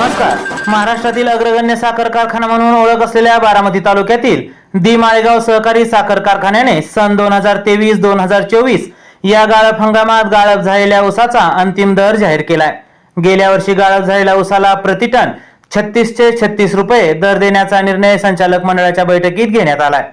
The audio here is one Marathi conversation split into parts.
नमस्कार. महाराष्ट्रातील अग्रगण्य साखर कारखाना म्हणून ओळख असलेल्या बारामती तालुक्यातील दि माळेगाव सहकारी साखर कारखान्याने सन दोन हजार तेवीस दोन हजार चोवीस या गाळप हंगामात गाळप झालेल्या ऊसाचा अंतिम दर जाहीर केलाय. गेल्या वर्षी गाळप झालेल्या ऊसाला प्रतिटन छत्तीसचे छत्तीस रुपये दर देण्याचा निर्णय संचालक मंडळाच्या बैठकीत घेण्यात आलाय.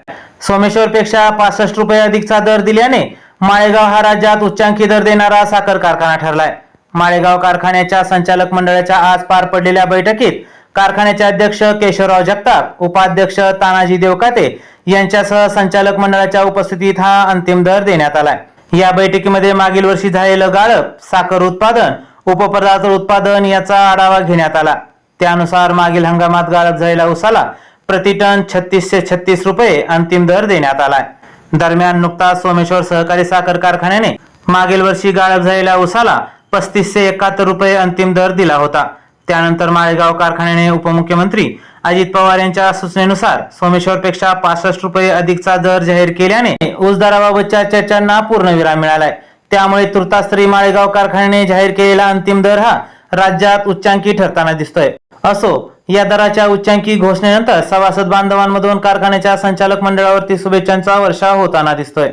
सोमेश्वर पेक्षा पासष्ट रुपये अधिकचा दर दिल्याने माळेगाव हा राज्यात उच्चांकी दर देणारा साखर कारखाना ठरलाय. माळेगाव कारखान्याच्या संचालक मंडळाच्या आज पार पडलेल्या बैठकीत कारखान्याचे अध्यक्ष केशवराव जगताप उपाध्यक्ष तानाजी देवकाते यांच्यासह संचालक मंडळाच्या उपस्थितीत हा अंतिम दर देण्यात आलाय. या बैठकीमध्ये मागील वर्षी झालेलं गाळप साखर उत्पादन उपपदार्थ उत्पादन याचा आढावा घेण्यात आला. त्यानुसार मागील हंगामात गाळप झालेल्या उसाला प्रतिटन छत्तीसशे छत्तीस रुपये अंतिम दर देण्यात आलाय. दरम्यान नुकताच सोमेश्वर सहकारी साखर कारखान्याने मागील वर्षी गाळप झालेल्या उसाला पस्तीसशे एकाहत्तर रुपये अंतिम दर दिला होता. त्यानंतर माळेगाव कारखान्याने उपमुख्यमंत्री अजित पवार यांच्या सूचनेनुसार सोमेश्वरपेक्षा पासष्ट रुपये अधिकचा दर जाहीर केल्याने ऊस दराबाबतच्या चर्चांना पूर्णविराम मिळालाय. त्यामुळे तुर्तास तरी माळेगाव कारखान्याने जाहीर केलेला अंतिम दर हा राज्यात उच्चांकी ठरताना दिसतोय. असो या दराच्या उच्चांकी घोषणेनंतर सभासद बांधवांमधून कारखान्याच्या संचालक मंडळावरती शुभेच्छांचा वर्षा होताना दिसतोय.